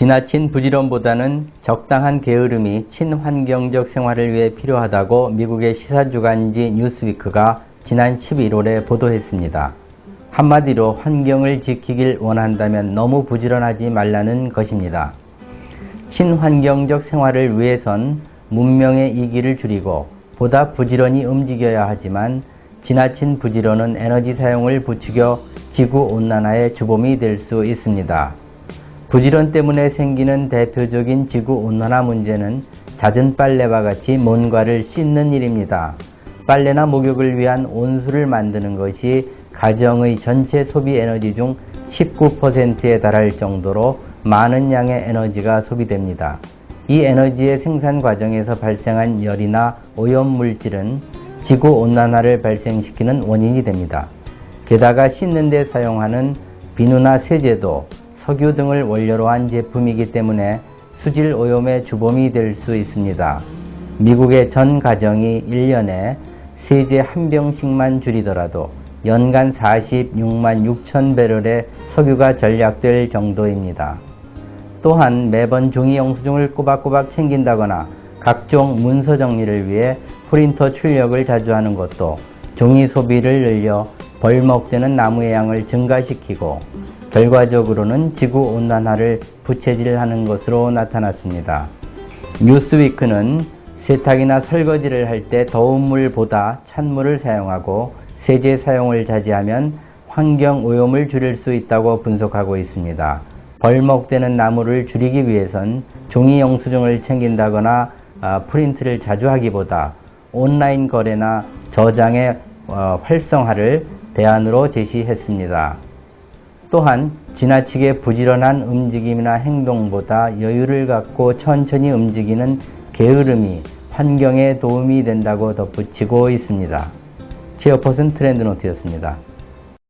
지나친 부지런보다는 적당한 게으름이 친환경적 생활을 위해 필요하다고 미국의 시사주간지 뉴스위크가 지난 11월에 보도했습니다. 한마디로 환경을 지키길 원한다면 너무 부지런하지 말라는 것입니다. 친환경적 생활을 위해선 문명의 이기를 줄이고 보다 부지런히 움직여야 하지만 지나친 부지런은 에너지 사용을 부추겨 지구 온난화의 주범이 될 수 있습니다. 부지런 때문에 생기는 대표적인 지구 온난화 문제는 잦은 빨래와 같이 뭔가를 씻는 일입니다. 빨래나 목욕을 위한 온수를 만드는 것이 가정의 전체 소비 에너지 중 19%에 달할 정도로 많은 양의 에너지가 소비됩니다. 이 에너지의 생산 과정에서 발생한 열이나 오염물질은 지구 온난화를 발생시키는 원인이 됩니다. 게다가 씻는 데 사용하는 비누나 세제도 석유 등을 원료로 한 제품이기 때문에 수질 오염의 주범이 될 수 있습니다. 미국의 전 가정이 1년에 세제 한 병씩만 줄이더라도 연간 46만 6천 배럴의 석유가 절약될 정도입니다. 또한 매번 종이 영수증을 꼬박꼬박 챙긴다거나 각종 문서 정리를 위해 프린터 출력을 자주 하는 것도 종이 소비를 늘려 벌목되는 나무의 양을 증가시키고 결과적으로는 지구 온난화를 부채질하는 것으로 나타났습니다. 뉴스위크는 세탁이나 설거지를 할 때 더운 물보다 찬물을 사용하고 세제 사용을 자제하면 환경 오염을 줄일 수 있다고 분석하고 있습니다. 벌목되는 나무를 줄이기 위해선 종이 영수증을 챙긴다거나 아, 프린트를 자주 하기보다 온라인 거래나 저장의 어, 활성화를 대안으로 제시했습니다. 또한 지나치게 부지런한 움직임이나 행동보다 여유를 갖고 천천히 움직이는 게으름이 환경에 도움이 된다고 덧붙이고 있습니다. 제어퍼슨 트렌드 노트였습니다.